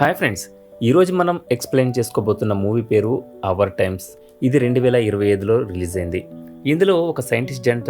Hi friends ఈరోజు మనం explain చేసుకోబోతున్న మూవీ పేరు అవర్ టైమ్స్. ఇది రెండు వేల ఇరవై ఐదులో రిలీజ్ అయింది. ఇందులో ఒక సైంటిస్ట్ జంట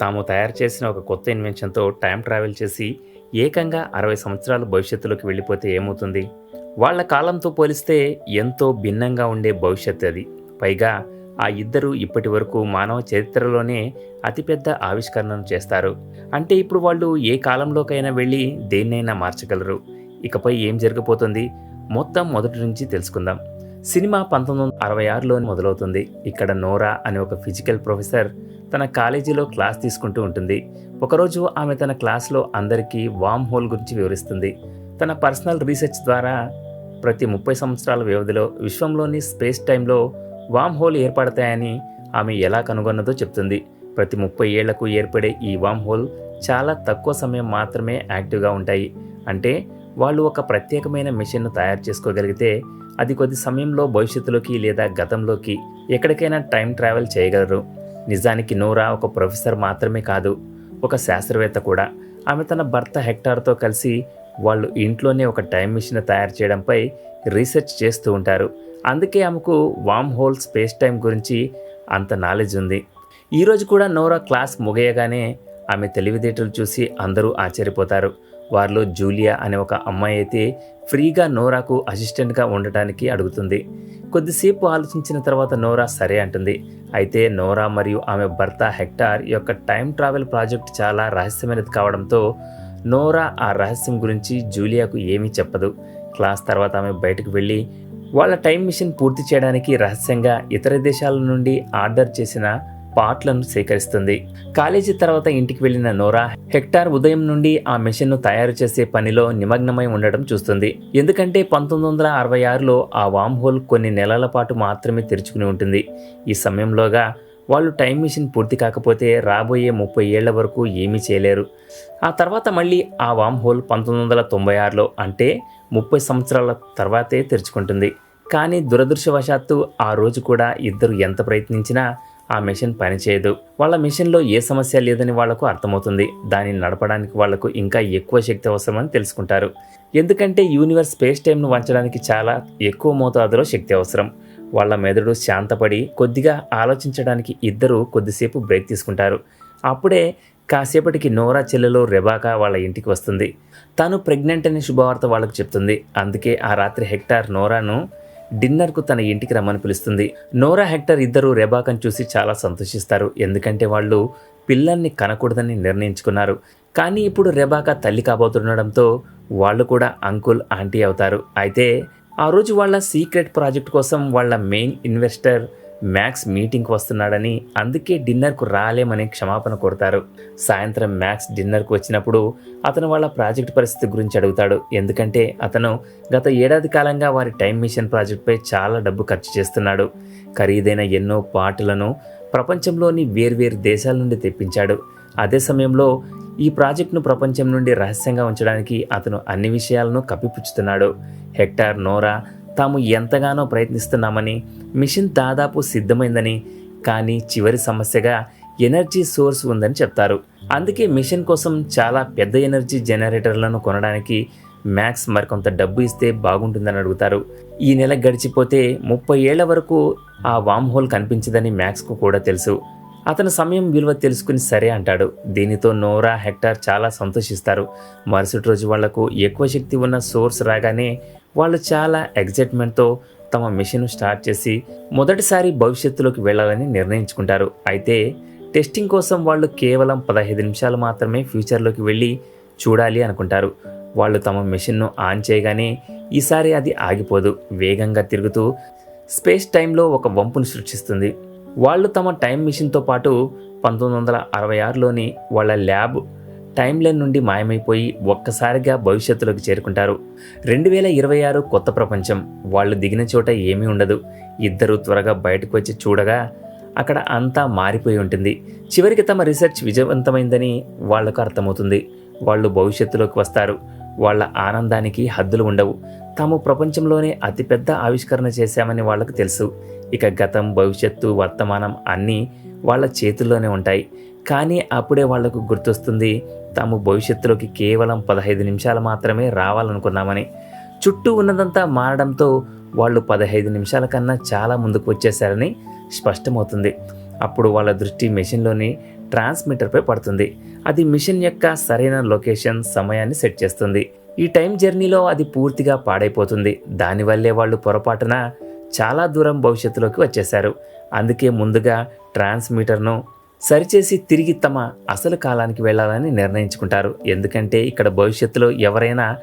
తాము తయారు చేసిన ఒక కొత్త ఇన్వెన్షన్తో టైం ట్రావెల్ చేసి ఏకంగా అరవై సంవత్సరాలు భవిష్యత్తులోకి వెళ్ళిపోతే ఏమవుతుంది? వాళ్ళ కాలంతో పోలిస్తే ఎంతో భిన్నంగా ఉండే భవిష్యత్తు అది. పైగా ఆ ఇద్దరు ఇప్పటి వరకు మానవ చరిత్రలోనే అతిపెద్ద ఆవిష్కరణను చేస్తారు. అంటే ఇప్పుడు వాళ్ళు ఏ కాలంలోకైనా వెళ్ళి దేన్నైనా మార్చగలరు. ఇకపై ఏం జరగబోతుంది మొత్తం మొదటి నుంచి తెలుసుకుందాం. సినిమా పంతొమ్మిది వందల అరవై ఆరులో మొదలవుతుంది. ఇక్కడ నోరా అనే ఒక ఫిజికల్ ప్రొఫెసర్ తన కాలేజీలో క్లాస్ తీసుకుంటూ ఉంటుంది. ఒకరోజు ఆమె తన క్లాస్లో అందరికీ వామ్ హోల్ గురించి వివరిస్తుంది. తన పర్సనల్ రీసెర్చ్ ద్వారా ప్రతి ముప్పై సంవత్సరాల వ్యవధిలో విశ్వంలోని స్పేస్ టైంలో వామ్ హోల్ ఏర్పడతాయని ఆమె ఎలా కనుగొన్నదో చెప్తుంది. ప్రతి ముప్పై ఏళ్ళకు ఏర్పడే ఈ వామ్ హోల్ చాలా తక్కువ సమయం మాత్రమే యాక్టివ్గా ఉంటాయి. అంటే వాళ్ళు ఒక ప్రత్యేకమైన మిషన్ను తయారు చేసుకోగలిగితే అది కొద్ది సమయంలో భవిష్యత్తులోకి లేదా గతంలోకి ఎక్కడికైనా టైం ట్రావెల్ చేయగలరు. నిజానికి నోరా ఒక ప్రొఫెసర్ మాత్రమే కాదు ఒక శాస్త్రవేత్త కూడా. ఆమె తన భర్త హెక్టార్తో కలిసి వాళ్ళు ఇంట్లోనే ఒక టైం మిషన్ తయారు చేయడంపై రీసెర్చ్ చేస్తూ ఉంటారు. అందుకే ఆమెకు వామ్ హోల్ స్పేస్ టైం గురించి అంత నాలెడ్జ్ ఉంది. ఈరోజు కూడా నోరా క్లాస్ ముగియగానే ఆమె తెలివితేటలు చూసి అందరూ ఆశ్చర్యపోతారు. వారిలో జూలియా అనే ఒక అమ్మాయి అయితే ఫ్రీగా నోరాకు అసిస్టెంట్గా ఉండటానికి అడుగుతుంది. కొద్దిసేపు ఆలోచించిన తర్వాత నోరా సరే అంటుంది. అయితే నోరా మరియు ఆమె భర్త హెక్టార్ యొక్క టైం ట్రావెల్ ప్రాజెక్ట్ చాలా రహస్యమైనది కావడంతో నోరా ఆ రహస్యం గురించి జూలియాకు ఏమీ చెప్పదు. క్లాస్ తర్వాత ఆమె బయటకు వెళ్ళి వాళ్ళ టైం మిషన్ పూర్తి చేయడానికి రహస్యంగా ఇతర దేశాల నుండి ఆర్డర్ చేసిన పార్ట్లను సేకరిస్తుంది. కాలేజీ తర్వాత ఇంటికి వెళ్ళిన నోరా హెక్టార్ ఉదయం నుండి ఆ మెషిన్ను తయారు చేసే పనిలో నిమగ్నమై ఉండడం చూస్తుంది. ఎందుకంటే పంతొమ్మిది వందల అరవై ఆరులో ఆ వామ్ హోల్ కొన్ని నెలల పాటు మాత్రమే తెరుచుకుని ఉంటుంది. ఈ సమయంలోగా వాళ్ళు టైం మిషన్ పూర్తి కాకపోతే రాబోయే ముప్పై ఏళ్ళ వరకు ఏమీ చేయలేరు. ఆ తర్వాత మళ్ళీ ఆ వామ్ హోల్ పంతొమ్మిది వందల తొంభై ఆరులో అంటే ముప్పై సంవత్సరాల తర్వాతే తెరుచుకుంటుంది. కానీ దురదృష్టవశాత్తు ఆ రోజు కూడా ఇద్దరు ఎంత ప్రయత్నించినా ఆ మెషిన్ పనిచేయదు. వాళ్ళ మెషిన్లో ఏ సమస్య లేదని వాళ్ళకు అర్థమవుతుంది. దానిని నడపడానికి వాళ్ళకు ఇంకా ఎక్కువ శక్తి అవసరమని తెలుసుకుంటారు. ఎందుకంటే యూనివర్స్ స్పేస్ టైంను వంచడానికి చాలా ఎక్కువ మోతాదులో శక్తి అవసరం. వాళ్ళ మెదడు శాంతపడి కొద్దిగా ఆలోచించడానికి ఇద్దరు కొద్దిసేపు బ్రేక్ తీసుకుంటారు. అప్పుడే కాసేపటికి నోరా చెల్లెలో రెబాకా వాళ్ళ ఇంటికి వస్తుంది. తాను ప్రెగ్నెంట్ అనే శుభవార్త వాళ్ళకు చెప్తుంది. అందుకే ఆ రాత్రి హెక్టార్ నోరాను డిన్నర్కు తన ఇంటికి రమ్మని పిలుస్తుంది. నోరా హెక్టర్ ఇద్దరు రెబాకను చూసి చాలా సంతోషిస్తారు. ఎందుకంటే వాళ్ళు పిల్లల్ని కనకూడదని నిర్ణయించుకున్నారు. కానీ ఇప్పుడు రెబాకా తల్లి కాబోతుండడంతో వాళ్ళు కూడా అంకుల్ ఆంటీ అవుతారు. అయితే ఆ రోజు వాళ్ళ సీక్రెట్ ప్రాజెక్ట్ కోసం వాళ్ళ మెయిన్ ఇన్వెస్టర్ మ్యాక్స్ మీటింగ్కి వస్తున్నాడని అందుకే డిన్నర్కు రాలేమని క్షమాపణ కోరుతారు. సాయంత్రం మ్యాక్స్ డిన్నర్కు వచ్చినప్పుడు అతను వాళ్ళ ప్రాజెక్ట్ పరిస్థితి గురించి అడుగుతాడు. ఎందుకంటే అతను గత ఏడాది కాలంగా వారి టైం మిషన్ ప్రాజెక్ట్పై చాలా డబ్బు ఖర్చు చేస్తున్నాడు. ఖరీదైన ఎన్నో పాటలను ప్రపంచంలోని వేర్వేరు దేశాల నుండి తెప్పించాడు. అదే సమయంలో ఈ ప్రాజెక్టును ప్రపంచం నుండి రహస్యంగా ఉంచడానికి అతను అన్ని విషయాలను కప్పిపుచ్చుతున్నాడు. హెక్టార్ నోరా తాము ఎంతగానో ప్రయత్నిస్తున్నామని మిషన్ దాదాపు సిద్ధమైందని కానీ చివరి సమస్యగా ఎనర్జీ సోర్స్ ఉందని చెప్తారు. అందుకే మిషన్ కోసం చాలా పెద్ద ఎనర్జీ జనరేటర్లను కొనడానికి మ్యాక్స్ మరికొంత డబ్బు ఇస్తే బాగుంటుందని అడుగుతారు. ఈ నెల గడిచిపోతే ముప్పై ఏళ్ళ వరకు ఆ వామ్ హోల్ కనిపించదని మ్యాక్స్కు కూడా తెలుసు. అతను సమయం విలువ తెలుసుకుని సరే అంటాడు. దీనితో నోరా హెక్టార్ చాలా సంతోషిస్తారు. మరుసటి రోజు వాళ్ళకు ఎక్కువ శక్తి ఉన్న సోర్స్ రాగానే వాళ్ళు చాలా ఎగ్జైట్మెంట్తో తమ మిషన్ స్టార్ట్ చేసి మొదటిసారి భవిష్యత్తులోకి వెళ్ళాలని నిర్ణయించుకుంటారు. అయితే టెస్టింగ్ కోసం వాళ్ళు కేవలం పదహైదు నిమిషాలు మాత్రమే ఫ్యూచర్లోకి వెళ్ళి చూడాలి అనుకుంటారు. వాళ్ళు తమ మెషిన్ను ఆన్ చేయగానే ఈసారి అది ఆగిపోదు. వేగంగా తిరుగుతూ స్పేస్ టైంలో ఒక వంపును సృష్టిస్తుంది. వాళ్ళు తమ టైం మిషన్తో పాటు పంతొమ్మిది వందల అరవై ఆరులోని వాళ్ళ ల్యాబ్ టైం లైన్ నుండి మాయమైపోయి ఒక్కసారిగా భవిష్యత్తులోకి చేరుకుంటారు. రెండు వేల ఇరవై ఆరు కొత్త ప్రపంచం. వాళ్ళు దిగిన చోట ఏమీ ఉండదు. ఇద్దరు త్వరగా బయటకు వచ్చి చూడగా అక్కడ అంతా మారిపోయి ఉంటుంది. చివరికి తమ రీసెర్చ్ విజయవంతమైందని వాళ్ళకు అర్థమవుతుంది. వాళ్ళు భవిష్యత్తులోకి వస్తారు. వాళ్ళ ఆనందానికి హద్దులు ఉండవు. తాము ప్రపంచంలోనే అతిపెద్ద ఆవిష్కరణ చేశామని వాళ్ళకు తెలుసు. ఇక గతం భవిష్యత్తు వర్తమానం అన్నీ వాళ్ళ చేతుల్లోనే ఉంటాయి. కానీ అప్పుడే వాళ్ళకు గుర్తొస్తుంది తాము భవిష్యత్తులోకి కేవలం పదహైదు నిమిషాలు మాత్రమే రావాలనుకున్నామని. చుట్టూ ఉన్నదంతా మారడంతో వాళ్ళు పదహైదు నిమిషాల కన్నా చాలా ముందుకు వచ్చేసారని స్పష్టమవుతుంది. అప్పుడు వాళ్ళ దృష్టి మెషిన్లోని ట్రాన్స్మిటర్పై పడుతుంది. అది మిషన్ యొక్క సరైన లొకేషన్ సమయాన్ని సెట్ చేస్తుంది. ఈ టైం జర్నీలో అది పూర్తిగా పాడైపోతుంది. దానివల్లే వాళ్ళు పొరపాటున చాలా దూరం భవిష్యత్తులోకి వచ్చేశారు. అందుకే ముందుగా ట్రాన్స్మిటర్ను సరిచేసి తిరిగి తమ అసలు కాలానికి వెళ్ళాలని నిర్ణయించుకుంటారు. ఎందుకంటే ఇక్కడ భవిష్యత్తులో ఎవరైనా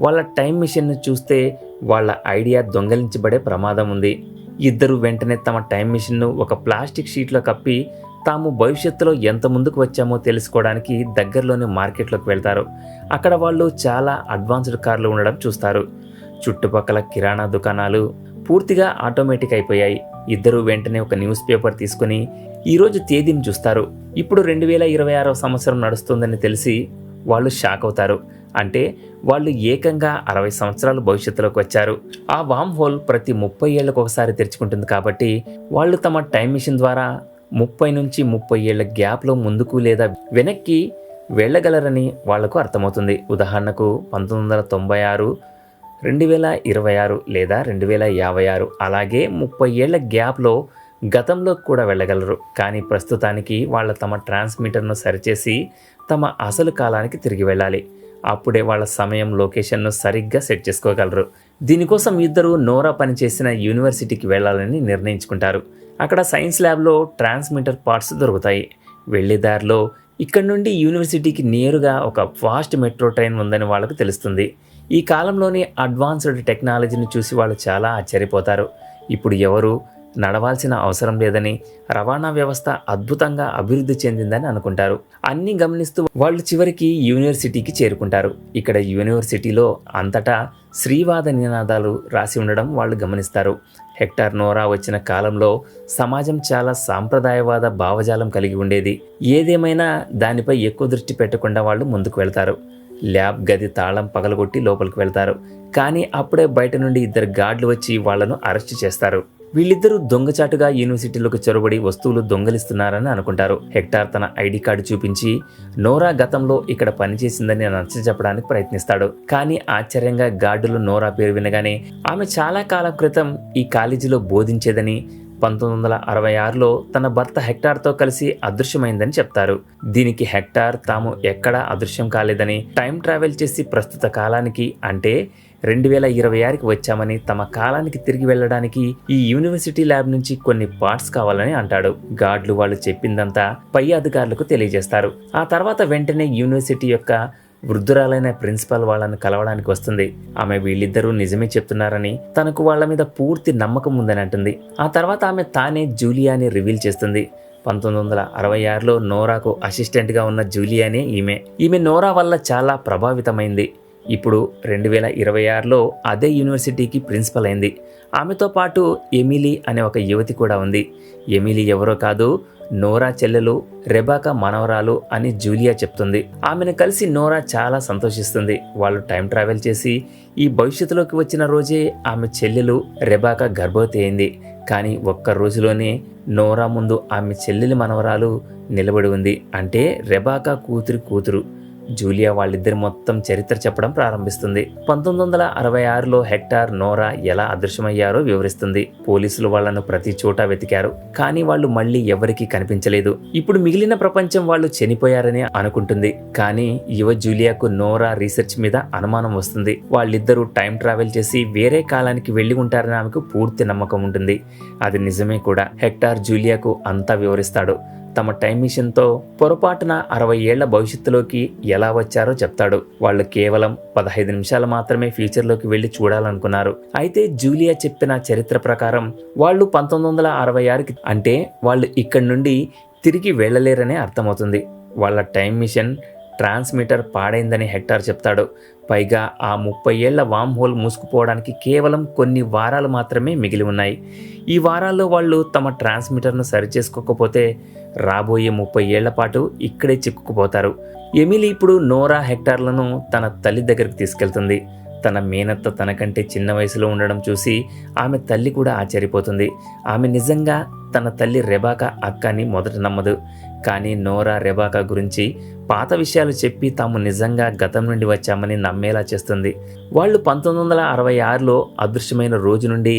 వాళ్ళ టైం మిషన్ను చూస్తే వాళ్ళ ఐడియా దొంగలించబడే ప్రమాదం ఉంది. ఇద్దరు వెంటనే తమ టైం మిషన్ను ఒక ప్లాస్టిక్ షీట్లో కప్పి తాము భవిష్యత్తులో ఎంత ముందుకు వచ్చామో తెలుసుకోవడానికి దగ్గరలోని మార్కెట్లోకి వెళ్తారు. అక్కడ వాళ్ళు చాలా అడ్వాన్స్డ్ కార్లు ఉండడం చూస్తారు. చుట్టుపక్కల కిరాణా దుకాణాలు పూర్తిగా ఆటోమేటిక్ అయిపోయాయి. ఇద్దరూ వెంటనే ఒక న్యూస్ పేపర్ తీసుకుని ఈరోజు తేదీని చూస్తారు. ఇప్పుడు రెండు వేల ఇరవై ఆరో సంవత్సరం నడుస్తుందని తెలిసి వాళ్ళు షాక్ అవుతారు. అంటే వాళ్ళు ఏకంగా అరవై సంవత్సరాలు భవిష్యత్తులోకి వచ్చారు. ఆ వామ్ హోల్ ప్రతి ముప్పై ఏళ్ళకు ఒకసారి తెరుచుకుంటుంది కాబట్టి వాళ్ళు తమ టైం మిషన్ ద్వారా ముప్పై నుంచి ముప్పై ఏళ్ళ గ్యాప్లో ముందుకు లేదా వెనక్కి వెళ్ళగలరని వాళ్ళకు అర్థమవుతుంది. ఉదాహరణకు పంతొమ్మిది వందల తొంభై ఆరు రెండు వేల ఇరవై ఆరు లేదా రెండు వేల యాభై ఆరు అలాగే ముప్పై ఏళ్ళ గ్యాప్లో గతంలో కూడా వెళ్ళగలరు. కానీ ప్రస్తుతానికి వాళ్ళ తమ ట్రాన్స్మిటర్ను సరిచేసి తమ అసలు కాలానికి తిరిగి వెళ్ళాలి. అప్పుడే వాళ్ళ సమయం లొకేషన్ను సరిగ్గా సెట్ చేసుకోగలరు. దీనికోసం ఇద్దరు నోరా పనిచేసిన యూనివర్సిటీకి వెళ్ళాలని నిర్ణయించుకుంటారు. అక్కడ సైన్స్ ల్యాబ్లో ట్రాన్స్మిటర్ పార్ట్స్ దొరుకుతాయి. వెళ్ళే దారిలో ఇక్కడ నుండి యూనివర్సిటీకి నేరుగా ఒక ఫాస్ట్ మెట్రో ట్రైన్ ఉందని వాళ్ళకు తెలుస్తుంది. ఈ కాలంలోని అడ్వాన్స్డ్ టెక్నాలజీని చూసి వాళ్ళు చాలా ఆశ్చర్యపోతారు. ఇప్పుడు ఎవరు నడవాల్సిన అవసరం లేదని రవాణా వ్యవస్థ అద్భుతంగా అభివృద్ధి చెందిందని అనుకుంటారు. అన్ని గమనిస్తూ వాళ్ళు చివరికి యూనివర్సిటీకి చేరుకుంటారు. ఇక్కడ యూనివర్సిటీలో అంతటా శ్రీవాద నినాదాలు రాసి ఉండడం వాళ్ళు గమనిస్తారు. హెక్టార్ నోరా వచ్చిన కాలంలో సమాజం చాలా సాంప్రదాయవాద భావజాలం కలిగి ఉండేది. ఏదేమైనా దానిపై ఎక్కువ దృష్టి పెట్టకుండా వాళ్ళు ముందుకు వెళ్తారు. ల్యాబ్ గది తాళం పగలగొట్టి లోపలికి వెళ్తారు. కానీ అప్పుడే బయట నుండి ఇద్దరు గార్డులు వచ్చి వాళ్ళను అరెస్ట్ చేస్తారు. వీళ్ళిద్దరూ దొంగచాటుగా యూనివర్సిటీలోకి చొరబడి వస్తువులు దొంగలిస్తున్నారని అనుకుంటారు. హెక్టార్ తన ఐడి కార్డు చూపించి నోరా గతంలో ఇక్కడ పనిచేసిందని నచ్చ చెప్పడానికి ప్రయత్నిస్తాడు. కానీ ఆశ్చర్యంగా గార్డులు నోరా పేరు వినగానే ఆమె చాలా కాలం క్రితం ఈ కాలేజీలో బోధించేదని పంతొమ్మిది వందల అరవై ఆరులో తన భర్త హెక్టార్తో కలిసి అదృశ్యమైందని చెప్తారు. దీనికి హెక్టార్ తాము ఎక్కడా అదృశ్యం కాలేదని టైం ట్రావెల్ చేసి ప్రస్తుత కాలానికి అంటే రెండు వేల ఇరవై ఆరుకి వచ్చామని తమ కాలానికి తిరిగి వెళ్ళడానికి ఈ యూనివర్సిటీ ల్యాబ్ నుంచి కొన్ని పార్ట్స్ కావాలని అంటాడు. గాడ్లు వాళ్ళు చెప్పిందంతా పై అధికారులకు తెలియజేస్తారు. ఆ తర్వాత వెంటనే యూనివర్సిటీ యొక్క వృద్ధురాలైన ప్రిన్సిపల్ వాళ్ళని కలవడానికి వస్తుంది. ఆమె వీళ్ళిద్దరూ నిజమే చెప్తున్నారని తనకు వాళ్ళ మీద పూర్తి నమ్మకం ఉందని అంటుంది. ఆ తర్వాత ఆమె తానే జూలియాని రివీల్ చేస్తుంది. పంతొమ్మిది వందల అరవై ఆరులో నోరాకు అసిస్టెంట్గా ఉన్న జూలియానే ఈమె. ఈమె నోరా వల్ల చాలా ప్రభావితమైంది. ఇప్పుడు రెండు వేల ఇరవై ఆరులో అదే యూనివర్సిటీకి ప్రిన్సిపల్ అయింది. ఆమెతో పాటు ఎమిలీ అనే ఒక యువతి కూడా ఉంది. ఎమిలీ ఎవరో కాదు నోరా చెల్లెలు రెబాకా మనవరాలు అని జూలియా చెప్తుంది. ఆమెను కలిసి నోరా చాలా సంతోషిస్తుంది. వాళ్ళు టైం ట్రావెల్ చేసి ఈ భవిష్యత్తులోకి వచ్చిన రోజే ఆమె చెల్లెలు రెబాకా గర్భవతి అయింది. కానీ ఒక్క రోజులోనే నోరా ముందు ఆమె చెల్లెలి మనవరాలు నిలబడి ఉంది. అంటే రెబాకా కూతురి కూతురు. జూలియా వాళ్ళిద్దరి మొత్తం చరిత్ర చెప్పడం ప్రారంభిస్తుంది. పంతొమ్మిది వందల అరవై ఆరులో హెక్టార్ నోరా ఎలా అదృశ్యమయ్యారో వివరిస్తుంది. పోలీసులు వాళ్ళను ప్రతి చోట వెతికారు కానీ వాళ్ళు మళ్ళీ ఎవరికీ కనిపించలేదు. ఇప్పుడు మిగిలిన ప్రపంచం వాళ్ళు చనిపోయారని అనుకుంటుంది కానీ యువ జూలియాకు నోరా రీసెర్చ్ మీద అనుమానం వస్తుంది. వాళ్ళిద్దరూ టైం ట్రావెల్ చేసి వేరే కాలానికి వెళ్ళి ఉంటారని ఆమెకు పూర్తి నమ్మకం ఉంటుంది. అది నిజమే కూడా. హెక్టార్ జూలియాకు అంతా వివరిస్తాడు. తమ టైం మిషన్తో పొరపాటున అరవై ఏళ్ళ భవిష్యత్తులోకి ఎలా వచ్చారో చెప్తాడు. వాళ్ళు కేవలం పదహైదు నిమిషాలు మాత్రమే ఫ్యూచర్లోకి వెళ్ళి చూడాలనుకున్నారు. అయితే జూలియా చెప్పిన చరిత్ర ప్రకారం వాళ్ళు పంతొమ్మిది వందల అరవై ఆరుకి అంటే వాళ్ళు ఇక్కడి నుండి తిరిగి వెళ్ళలేరనే అర్థమవుతుంది. వాళ్ళ టైం మిషన్ ట్రాన్స్మిటర్ పాడైందని హెక్టార్ చెప్తాడు. పైగా ఆ ముప్పై ఏళ్ళ వామ్ హోల్ మూసుకుపోవడానికి కేవలం కొన్ని వారాలు మాత్రమే మిగిలి ఉన్నాయి. ఈ వారాల్లో వాళ్ళు తమ ట్రాన్స్మిటర్ను సరిచేసుకోకపోతే రాబోయే ముప్పై ఏళ్ళ పాటు ఇక్కడే చిక్కుకుపోతారు. ఎమిలీ ఇప్పుడు నోరా హెక్టార్లను తన తల్లి దగ్గరికి తీసుకెళ్తుంది. తన మేనత్త తనకంటే చిన్న వయసులో ఉండడం చూసి ఆమె తల్లి కూడా ఆశ్చర్యపోతుంది. ఆమె నిజంగా తన తల్లి రెబాకా అక్కని మొదట నమ్మదు. కానీ నోరా రెబాకా గురించి పాత విషయాలు చెప్పి తాము నిజంగా గతం నుండి వచ్చామని నమ్మేలా చేస్తుంది. వాళ్ళు పంతొమ్మిది వందల అరవై ఆరులో అదృశ్యమైన రోజు నుండి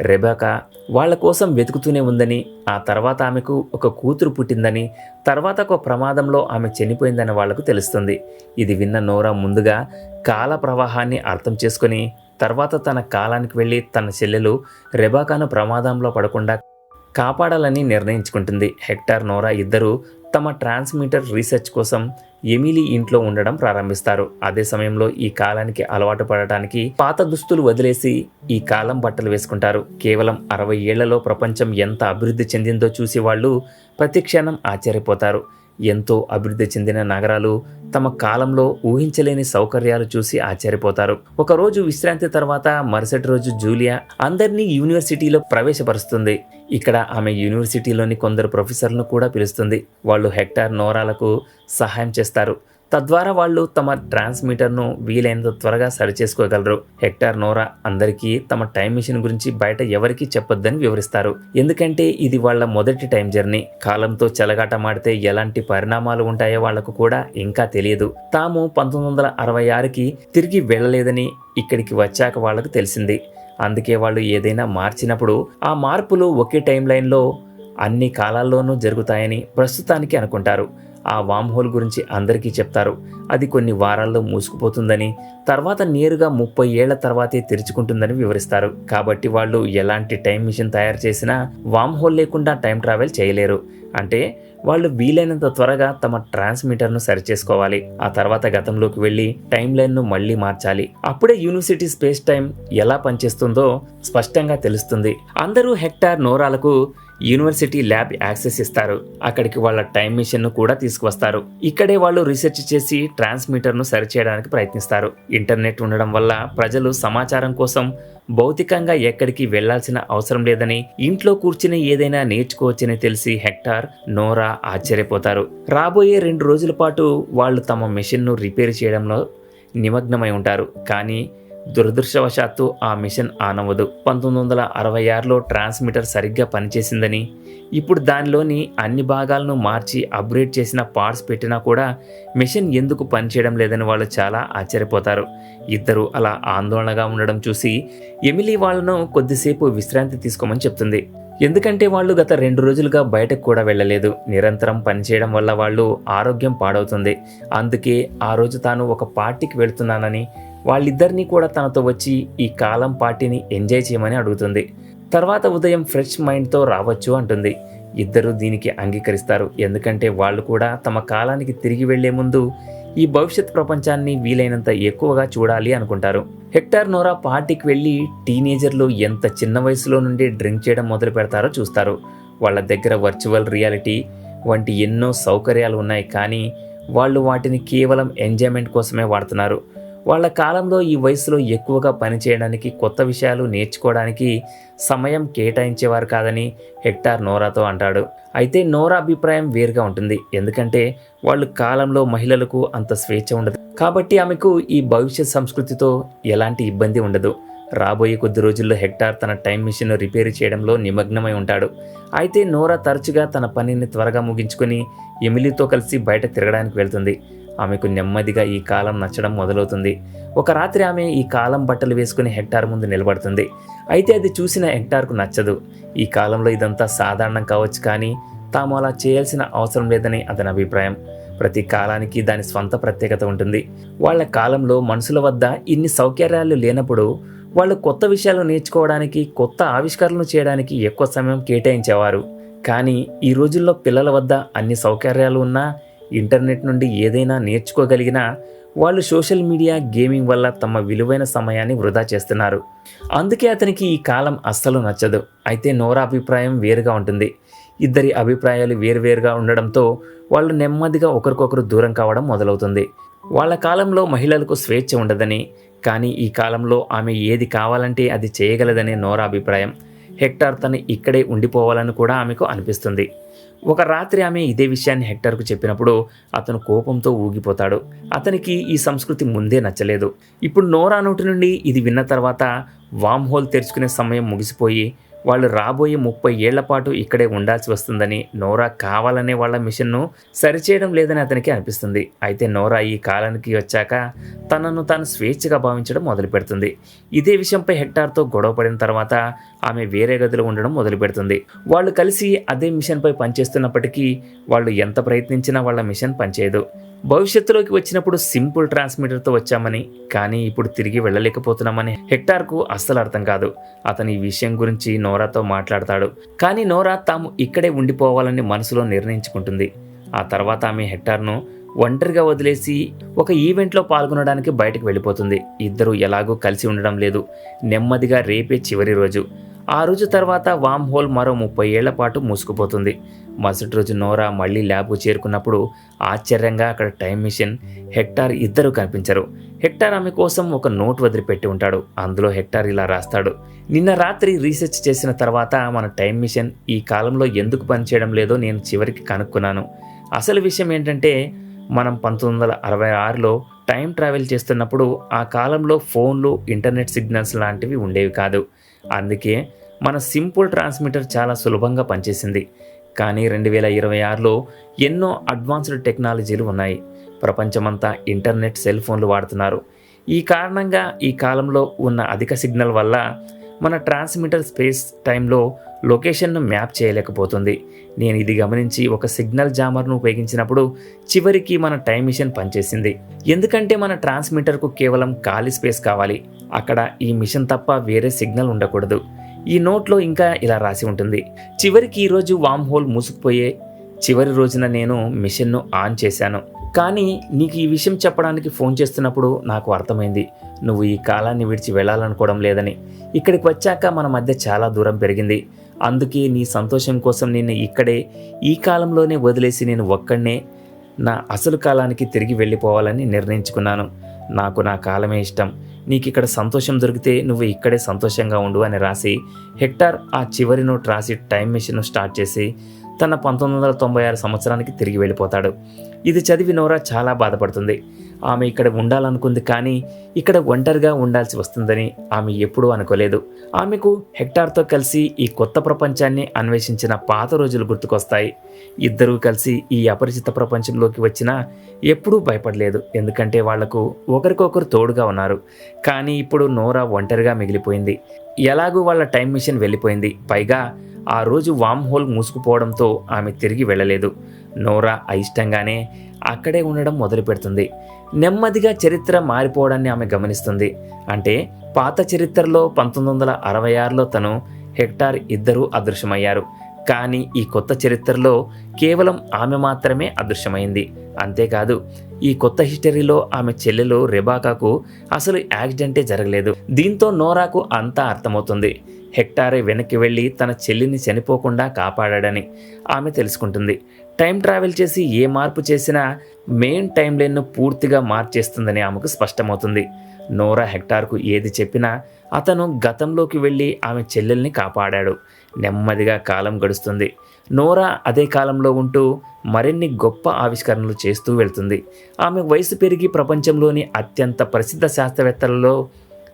రెబాకా వాళ్ళ కోసం వెతుకుతూనే ఉందని ఆ తర్వాత ఆమెకు ఒక కూతురు పుట్టిందని తర్వాత ఒక ప్రమాదంలో ఆమె చనిపోయిందని వాళ్ళకు తెలుస్తుంది. ఇది విన్న నోరా ముందుగా కాల ప్రవాహాన్ని అర్థం చేసుకొని తర్వాత తన కాలానికి వెళ్ళి తన చెల్లెలు రెబాకాను ప్రమాదంలో పడకుండా కాపాడాలని నిర్ణయించుకుంటుంది. హెక్టార్ నోరా ఇద్దరు తమ ట్రాన్స్మిటర్ రీసెర్చ్ కోసం ఎమిలీ ఇంట్లో ఉండడం ప్రారంభిస్తారు. అదే సమయంలో ఈ కాలానికి అలవాటు పడటానికి పాత దుస్తులు వదిలేసి ఈ కాలం బట్టలు వేసుకుంటారు. కేవలం అరవై ఏళ్ళలో ప్రపంచం ఎంత అభివృద్ధి చెందిందో చూసి వాళ్ళు ప్రతి క్షణం ఆశ్చర్యపోతారు. ఎంతో అభివృద్ధి చెందిన నగరాలు తమ కాలంలో ఊహించలేని సౌకర్యాలు చూసి ఆశ్చర్యపోతారు. ఒకరోజు విశ్రాంతి తర్వాత మరుసటి రోజు జూలియా అందరినీ యూనివర్సిటీలో ప్రవేశపరుస్తుంది. ఇక్కడ ఆమె యూనివర్సిటీలోని కొందరు ప్రొఫెసర్లను కూడా పిలుస్తుంది. వాళ్ళు హెక్టార్ నోరాలకు సహాయం చేస్తారు. తద్వారా వాళ్ళు తమ ట్రాన్స్మిటర్ను వీలైనంత త్వరగా సరిచేసుకోగలరు హెక్టార్ నోరా అందరికీ తమ టైం మిషన్ గురించి బయట ఎవరికీ చెప్పొద్దని వివరిస్తారు. ఎందుకంటే ఇది వాళ్ళ మొదటి టైం జర్నీ. కాలంతో చెలగాటమాడితే ఎలాంటి పరిణామాలు ఉంటాయో వాళ్ళకు కూడా ఇంకా తెలియదు. తాము పంతొమ్మిది వందల అరవై ఆరుకి తిరిగి వెళ్ళలేదని ఇక్కడికి వచ్చాక వాళ్ళకు తెలిసింది. అందుకే వాళ్ళు ఏదైనా మార్చినప్పుడు ఆ మార్పులు ఒకే టైం లైన్లో అన్ని కాలాల్లోనూ జరుగుతాయని ప్రస్తుతానికి అనుకుంటారు. ఆ వామ్ హోల్ గురించి అందరికీ చెప్తారు. అది కొన్ని వారాల్లో మూసుకుపోతుందని తర్వాత నేరుగా ముప్పై ఏళ్ళ తర్వాతే తెరుచుకుంటుందని వివరిస్తారు. కాబట్టి వాళ్ళు ఎలాంటి టైం మిషన్ తయారు చేసినా వామ్ హోల్ లేకుండా టైం ట్రావెల్ చేయలేరు. అంటే వాళ్ళు వీలైనంత త్వరగా తమ ట్రాన్స్మిటర్ను సరిచేసుకోవాలి. ఆ తర్వాత గతంలోకి వెళ్ళి టైం లైన్ను మళ్ళీ మార్చాలి. అప్పుడే యూనివర్సిటీ స్పేస్ టైం ఎలా పనిచేస్తుందో స్పష్టంగా తెలుస్తుంది. అందరూ హెక్టార్ నోరాలకు యూనివర్సిటీ ల్యాబ్ యాక్సెస్ ఇస్తారు. అక్కడికి వాళ్ళ టైం మిషన్ను కూడా తీసుకువస్తారు. ఇక్కడే వాళ్ళు రీసెర్చ్ చేసి ట్రాన్స్మిటర్ను సరిచేయడానికి ప్రయత్నిస్తారు. ఇంటర్నెట్ ఉండడం వల్ల ప్రజలు సమాచారం కోసం భౌతికంగా ఎక్కడికి వెళ్ళాల్సిన అవసరం లేదని ఇంట్లో కూర్చుని ఏదైనా నేర్చుకోవచ్చని తెలిసి హెక్టార్ నోరా ఆశ్చర్యపోతారు. రాబోయే రెండు రోజుల పాటు వాళ్ళు తమ మెషిన్ను రిపేర్ చేయడంలో నిమగ్నమై ఉంటారు. కానీ దురదృష్టవశాత్తు ఆ మిషన్ ఆనవదు. పంతొమ్మిది వందల అరవై ఆరులో ట్రాన్స్మిటర్ సరిగ్గా పనిచేసిందని ఇప్పుడు దానిలోని అన్ని భాగాలను మార్చి అప్గ్రేడ్ చేసిన పార్ట్స్ పెట్టినా కూడా మిషన్ ఎందుకు పనిచేయడం లేదని వాళ్ళు చాలా ఆశ్చర్యపోతారు. ఇద్దరు అలా ఆందోళనగా ఉండడం చూసి ఎమిలీ వాళ్ళను కొద్దిసేపు విశ్రాంతి తీసుకోమని చెప్తుంది. ఎందుకంటే వాళ్ళు గత రెండు రోజులుగా బయటకు కూడా వెళ్ళలేదు. నిరంతరం పనిచేయడం వల్ల వాళ్ళు ఆరోగ్యం పాడవుతుంది. అందుకే ఆ రోజు తాను ఒక పార్టీకి వెళ్తున్నానని వాళ్ళిద్దరినీ కూడా తనతో వచ్చి ఈ కాలం పార్టీని ఎంజాయ్ చేయమని అడుగుతుంది. తర్వాత ఉదయం ఫ్రెష్ మైండ్తో రావచ్చు అంటుంది. ఇద్దరు దీనికి అంగీకరిస్తారు. ఎందుకంటే వాళ్ళు కూడా తమ కాలానికి తిరిగి వెళ్ళే ముందు ఈ భవిష్యత్ ప్రపంచాన్ని వీలైనంత ఎక్కువగా చూడాలి అనుకుంటారు. హెక్టార్ నోరా పార్టీకి వెళ్ళి టీనేజర్లు ఎంత చిన్న వయసులో నుండి డ్రింక్ చేయడం మొదలు పెడతారో చూస్తారు. వాళ్ళ దగ్గర వర్చువల్ రియాలిటీ వంటి ఎన్నో సౌకర్యాలు ఉన్నాయి కానీ వాళ్ళు వాటిని కేవలం ఎంజాయ్మెంట్ కోసమే వాడుతున్నారు. వాళ్ళ కాలంలో ఈ వయసులో ఎక్కువగా పనిచేయడానికి కొత్త విషయాలు నేర్చుకోవడానికి సమయం కేటాయించేవారు కాదని హెక్టార్ నోరాతో అంటాడు. అయితే నోరా అభిప్రాయం వేరుగా ఉంటుంది. ఎందుకంటే వాళ్ళు కాలంలో మహిళలకు అంత స్వేచ్ఛ ఉండదు. కాబట్టి ఆమెకు ఈ భవిష్యత్ సంస్కృతితో ఎలాంటి ఇబ్బంది ఉండదు. రాబోయే కొద్ది రోజుల్లో హెక్టార్ తన టైం మిషన్ రిపేర్ చేయడంలో నిమగ్నమై ఉంటాడు. అయితే నోరా తరచుగా తన పనిని త్వరగా ముగించుకొని ఎమిలీతో కలిసి బయట తిరగడానికి వెళ్తుంది. ఆమెకు నెమ్మదిగా ఈ కాలం నచ్చడం మొదలవుతుంది. ఒక రాత్రి ఆమె ఈ కాలం బట్టలు వేసుకుని హెక్టార్ ముందు నిలబడుతుంది. అయితే అది చూసిన హెక్టార్కు నచ్చదు. ఈ కాలంలో ఇదంతా సాధారణం కావచ్చు కానీ తాము అలా చేయాల్సిన అవసరం లేదని అతని అభిప్రాయం. ప్రతి కాలానికి దాని స్వంత ప్రత్యేకత ఉంటుంది. వాళ్ళ కాలంలో మనుషుల వద్ద ఇన్ని సౌకర్యాలు లేనప్పుడు వాళ్ళు కొత్త విషయాలు నేర్చుకోవడానికి కొత్త ఆవిష్కరణలు చేయడానికి ఎక్కువ సమయం కేటాయించేవారు. కానీ ఈ రోజుల్లో పిల్లల వద్ద అన్ని సౌకర్యాలు ఉన్నా ఇంటర్నెట్ నుండి ఏదైనా నేర్చుకోగలిగినా వాళ్ళు సోషల్ మీడియా గేమింగ్ వల్ల తమ విలువైన సమయాన్ని వృధా చేస్తున్నారు. అందుకే అతనికి ఈ కాలం అస్సలు నచ్చదు. అయితే నోరా అభిప్రాయం వేరుగా ఉంటుంది. ఇద్దరి అభిప్రాయాలు వేరువేరుగా ఉండడంతో వాళ్ళు నెమ్మదిగా ఒకరికొకరు దూరం కావడం మొదలవుతుంది. వాళ్ళ కాలంలో మహిళలకు స్వేచ్ఛ ఉండదని కానీ ఈ కాలంలో ఆమె ఏది కావాలంటే అది చేయగలదనే నోరా అభిప్రాయం. హెక్టార్ తను ఇక్కడే ఉండిపోవాలని కూడా ఆమెకు అనిపిస్తుంది. ఒక రాత్రి ఆమె ఇదే విషయాన్ని హెక్టార్కు చెప్పినప్పుడు అతను కోపంతో ఊగిపోతాడు. అతనికి ఈ సంస్కృతి ముందే నచ్చలేదు. ఇప్పుడు నోరా నోటి నుండి ఇది విన్న తర్వాత వామ్ హోల్ తెరుచుకునే సమయం ముగిసిపోయి వాళ్ళు రాబోయే ముప్పై ఏళ్ళ పాటు ఇక్కడే ఉండాల్సి వస్తుందని నోరా కావాలనే వాళ్ళ మిషన్ను సరిచేయడం లేదని అతనికి అనిపిస్తుంది. అయితే నోరా ఈ కాలానికి వచ్చాక తనను తాను స్వేచ్ఛగా భావించడం మొదలు పెడుతుంది ఇదే విషయంపై హెక్టార్తో గొడవ పడిన తర్వాత ఆమె వేరే గదిలో ఉండడం మొదలు పెడుతుంది వాళ్ళు కలిసి అదే మిషన్పై పనిచేస్తున్నప్పటికీ వాళ్ళు ఎంత ప్రయత్నించినా వాళ్ళ మిషన్ పనిచేయదు. భవిష్యత్తులోకి వచ్చినప్పుడు సింపుల్ ట్రాన్స్మిటర్తో వచ్చామని కానీ ఇప్పుడు తిరిగి వెళ్ళలేకపోతున్నామని హెక్టార్కు అస్సలు అర్థం కాదు. అతను ఈ విషయం గురించి నోరాతో మాట్లాడతాడు. కానీ నోరా తాము ఇక్కడే ఉండిపోవాలని మనసులో నిర్ణయించుకుంటుంది. ఆ తర్వాత ఆమె హెక్టార్ను ఒంటరిగా వదిలేసి ఒక ఈవెంట్లో పాల్గొనడానికి బయటకు వెళ్ళిపోతుంది. ఇద్దరు ఎలాగో కలిసి ఉండడం లేదు. నెమ్మదిగా రేపే చివరి రోజు. ఆ రోజు తర్వాత వామ్ హోల్ మరో ముప్పై ఏళ్ళ పాటు మూసుకుపోతుంది. మరుసటి రోజు నోరా మళ్ళీ ల్యాబ్కు చేరుకున్నప్పుడు ఆశ్చర్యంగా అక్కడ టైం మిషన్ హెక్టార్ ఇద్దరు కనిపించరు. హెక్టార్ ఆమె కోసం ఒక నోట్ వదిలిపెట్టి ఉంటాడు. అందులో హెక్టార్ ఇలా రాస్తాడు. నిన్న రాత్రి రీసెర్చ్ చేసిన తర్వాత మన టైం మిషన్ ఈ కాలంలో ఎందుకు పనిచేయడం లేదో నేను చివరికి కనుక్కున్నాను. అసలు విషయం ఏంటంటే మనం పంతొమ్మిది వందల అరవై ఆరులో టైం ట్రావెల్ చేస్తున్నప్పుడు ఆ కాలంలో ఫోన్లు ఇంటర్నెట్ సిగ్నల్స్ లాంటివి ఉండేవి కాదు. అందుకే మన సింపుల్ ట్రాన్స్మిటర్ చాలా సులభంగా పనిచేసింది. కానీ రెండు వేల ఇరవై ఆరులో ఎన్నో అడ్వాన్స్డ్ టెక్నాలజీలు ఉన్నాయి. ప్రపంచమంతా ఇంటర్నెట్ సెల్ ఫోన్లు వాడుతున్నారు. ఈ కారణంగా ఈ కాలంలో ఉన్న అధిక సిగ్నల్ వల్ల మన ట్రాన్స్మిటర్ స్పేస్ టైంలో లొకేషన్ను మ్యాప్ చేయలేకపోతుంది. నేను ఇది గమనించి ఒక సిగ్నల్ జామర్ను ఉపయోగించినప్పుడు చివరికి మన టైం మిషన్ పనిచేసింది. ఎందుకంటే మన ట్రాన్స్మిటర్కు కేవలం ఖాళీ స్పేస్ కావాలి. అక్కడ ఈ మిషన్ తప్ప వేరే సిగ్నల్ ఉండకూడదు. ఈ నోట్లో ఇంకా ఇలా రాసి ఉంటుంది. చివరికి ఈరోజు వామ్ హోల్ మూసుకుపోయే చివరి రోజున నేను మిషన్ను ఆన్ చేశాను. కానీ నీకు ఈ విషయం చెప్పడానికి ఫోన్ చేస్తున్నప్పుడు నాకు అర్థమైంది. నువ్వు ఈ కాలాన్ని విడిచి వెళ్ళాలనుకోవడం లేదని. ఇక్కడికి వచ్చాక మన మధ్య చాలా దూరం పెరిగింది. అందుకే నీ సంతోషం కోసం నేను ఇక్కడే ఈ కాలంలోనే వదిలేసి నేను ఒక్కడనే నా అసలు కాలానికి తిరిగి వెళ్ళిపోవాలని నిర్ణయించుకున్నాను. నాకు నా కాలమే ఇష్టం. నీకు ఇక్కడ సంతోషం దొరికితే నువ్వు ఇక్కడే సంతోషంగా ఉండు అని రాసి హెక్టార్ ఆ చివరి నోట్ రాసి టైం మిషన్ స్టార్ట్ చేసి తన పంతొమ్మిది వందల తొంభై ఆరు సంవత్సరానికి తిరిగి వెళ్ళిపోతాడు. ఇది చదివి నోరా చాలా బాధపడుతుంది. ఆమె ఇక్కడ ఉండాలనుకుంది కానీ ఇక్కడ ఒంటరిగా ఉండాల్సి వస్తుందని ఆమె ఎప్పుడూ అనుకోలేదు. ఆమెకు హెక్టార్తో కలిసి ఈ కొత్త ప్రపంచాన్ని అన్వేషించిన పాత రోజులు గుర్తుకొస్తాయి. ఇద్దరూ కలిసి ఈ అపరిచిత ప్రపంచంలోకి వచ్చినా ఎప్పుడూ భయపడలేదు. ఎందుకంటే వాళ్ళకు ఒకరికొకరు తోడుగా ఉన్నారు. కానీ ఇప్పుడు నోరా ఒంటరిగా మిగిలిపోయింది. ఎలాగూ వాళ్ళ టైం మిషన్ వెళ్ళిపోయింది. పైగా ఆ రోజు వామ్ హోల్ మూసుకుపోవడంతో ఆమె తిరిగి వెళ్ళలేదు. నోరా అయిష్టంగానే అక్కడే ఉండడం మొదలు పెడుతుంది నెమ్మదిగా చరిత్ర మారిపోవడాన్ని ఆమె గమనిస్తుంది. అంటే పాత చరిత్రలో పంతొమ్మిది వందల అరవై ఆరులో తను హెక్టార్ ఇద్దరూ అదృశ్యమయ్యారు. కానీ ఈ కొత్త చరిత్రలో కేవలం ఆమె మాత్రమే అదృశ్యమైంది. అంతేకాదు ఈ కొత్త హిస్టరీలో ఆమె చెల్లెలు రెబాకాకు అసలు యాక్సిడెంటే జరగలేదు. దీంతో నోరాకు అంతా అర్థమవుతుంది. హెక్టారే వెనక్కి వెళ్ళి తన చెల్లిని చనిపోకుండా కాపాడాడని ఆమె తెలుసుకుంటుంది. టైం ట్రావెల్ చేసి ఏ మార్పు చేసినా మెయిన్ టైం లైన్ను పూర్తిగా మార్చేస్తుందని ఆమెకు స్పష్టమవుతుంది. నోరా హెక్టార్కు ఏది చెప్పినా అతను గతంలోకి వెళ్ళి ఆమె చెల్లెల్ని కాపాడాడు. నెమ్మదిగా కాలం గడుస్తుంది. నోరా అదే కాలంలో ఉంటూ మరిన్ని గొప్ప ఆవిష్కరణలు చేస్తూ వెళ్తుంది. ఆమె వయసు పెరిగి ప్రపంచంలోని అత్యంత ప్రసిద్ధ శాస్త్రవేత్తలలో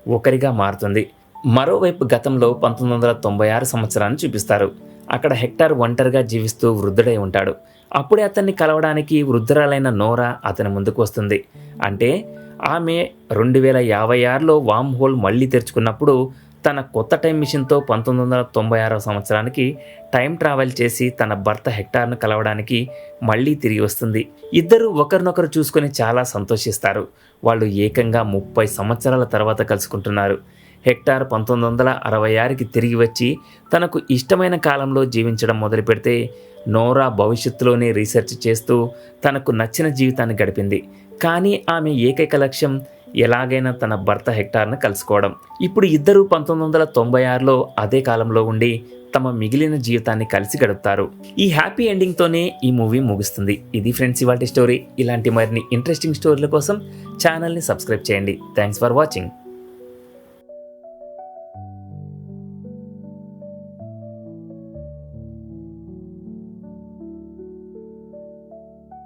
ఒకరిగా మారుతుంది. మరోవైపు గతంలో పంతొమ్మిది వందల తొంభై ఆరు సంవత్సరాన్ని చూపిస్తారు. అక్కడ హెక్టార్ ఒంటరిగా జీవిస్తూ వృద్ధుడై ఉంటాడు. అప్పుడే అతన్ని కలవడానికి వృద్ధురాలైన నోరా అతని ముందుకు వస్తుంది. అంటే ఆమె రెండు వేల యాభై ఆరులో వామ్ హోల్ మళ్ళీ తెరుచుకున్నప్పుడు తన కొత్త టైం మిషన్తో పంతొమ్మిది వందల తొంభై ఆరవ సంవత్సరానికి టైం ట్రావెల్ చేసి తన భర్త హెక్టార్ను కలవడానికి మళ్ళీ తిరిగి వస్తుంది. ఇద్దరు ఒకరినొకరు చూసుకొని చాలా సంతోషిస్తారు. వాళ్ళు ఏకంగా ముప్పై సంవత్సరాల తర్వాత కలుసుకుంటున్నారు. హెక్టార్ పంతొమ్మిది వందల అరవై ఆరుకి తిరిగి వచ్చి తనకు ఇష్టమైన కాలంలో జీవించడం మొదలు పెడితే నోరా భవిష్యత్తులోనే రీసెర్చ్ చేస్తూ తనకు నచ్చిన జీవితాన్ని గడిపింది. కానీ ఆమె ఏకైక లక్ష్యం ఎలాగైనా తన భర్త హెక్టార్ను కలుసుకోవడం. ఇప్పుడు ఇద్దరు పంతొమ్మిది వందల తొంభై ఆరులో అదే కాలంలో ఉండి తమ మిగిలిన జీవితాన్ని కలిసి గడుపుతారు. ఈ హ్యాపీ ఎండింగ్తోనే ఈ మూవీ ముగుస్తుంది. ఇది ఫ్రెండ్స్ ఇవాటి స్టోరీ. ఇలాంటి మరిన్ని ఇంట్రెస్టింగ్ స్టోరీల కోసం ఛానల్ని సబ్స్క్రైబ్ చేయండి. Thanks for watching.